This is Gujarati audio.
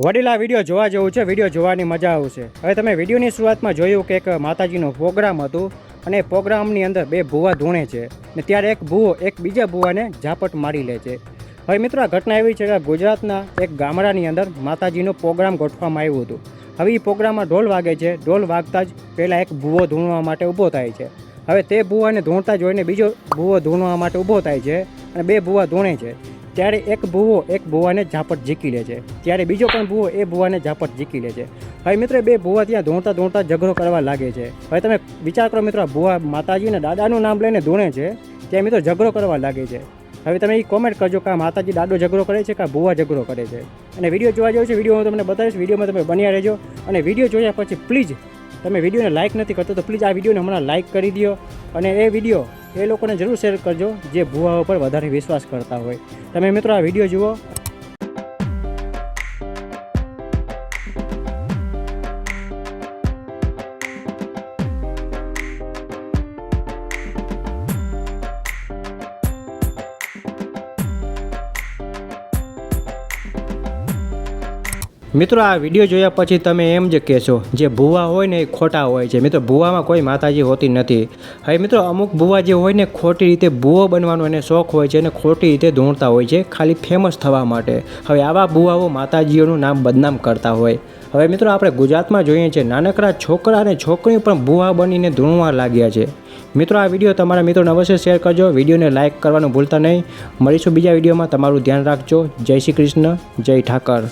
વડીલા વીડિયો જોવા જેવું છે, વીડિયો જોવાની મજા આવશે હવે તમે વિડીયોની શરૂઆતમાં જોયું કે એક માતાજીનો પ્રોગ્રામ હતું અને પ્રોગ્રામની અંદર બે ભૂવા ધૂણે છે ને ત્યારે એક ભૂવો એક બીજા ભૂવાને ઝાપટ મારી લે છે. હવે મિત્રો, આ ઘટના એવી છે કે ગુજરાતના એક ગામડાની અંદર માતાજીનો પ્રોગ્રામ ગોઠવવામાં આવ્યું હતું. હવે એ પ્રોગ્રામમાં ઢોલ વાગે છે, ઢોલ વાગતા જ પહેલાં એક ભૂવો ધૂણવા માટે ઊભો થાય છે. હવે તે ભૂવાને ધૂણતા જોઈને બીજો ભૂવો ધૂણવા માટે ઊભો થાય છે અને બે ભૂવા ધૂણે છે. ત્યારે એક ભૂવો એક ભૂવાને ઝાપટ ઝીકી લે છે. ત્યારે બીજો પણ ભૂવો એ ભૂવાને ઝાપટ ઝીકી લે છે. હવે મિત્રો, બે ભૂવા ત્યાં ધૂણતા ધૂણતા ઝઘડો કરવા લાગે છે. હવે તમે વિચાર કરો મિત્રો ભૂવા માતાજી અને દાદાનું નામ લઈને ધોણે છે, ત્યાં મિત્રો ઝઘડો કરવા લાગે છે. હવે તમે એ કોમેન્ટ કરજો કે માતાજી દાદો ઝઘડો કરે છે કે ભૂવા ઝઘડો કરે છે. અને વીડિયો જોવા જેવો છે, વીડિયો હું તમને બતાવીશ, વિડીયોમાં તમે બન્યા રહેજો. અને વીડિયો જોયા પછી પ્લીઝ તમે વિડીયોને લાઇક નથી કરતો તો પ્લીઝ આ વિડીયોને હમણાં લાઇક કરી દો અને એ વીડિયો એ લોકોને જરૂર શેર કરજો જે ભૂવાઓ ઉપર વધારે વિશ્વાસ કરતા હોય. તમે મિત્રો આ વીડિયો જુઓ. મિત્રો, આ વીડિયો જોયા પછી તમે એમ જ કહેશો, જે ભૂવા હોય ને એ ખોટા હોય છે. મિત્રો, ભૂવામાં કોઈ માતાજી હોતી નથી. હવે મિત્રો, અમુક ભૂવા જે હોય ને, ખોટી રીતે ભૂવો બનવાનો એને શોખ હોય છે અને ખોટી રીતે ધૂણતા હોય છે, ખાલી ફેમસ થવા માટે. હવે આવા ભૂવાઓ માતાજીઓનું નામ બદનામ કરતા હોય. હવે મિત્રો, આપણે ગુજરાતમાં જોઈએ છીએ નાનકડા છોકરા અને છોકરીઓ પણ ભૂવા બનીને ધૂણવા લાગ્યા છે. મિત્રો, આ વીડિયો તમારા મિત્રોને અવશ્ય શેર કરજો. વિડીયોને લાઇક કરવાનું ભૂલતા નહીં. મળીશું બીજા વિડીયોમાં. તમારું ધ્યાન રાખજો. જય શ્રી કૃષ્ણ. જય ઠાકર.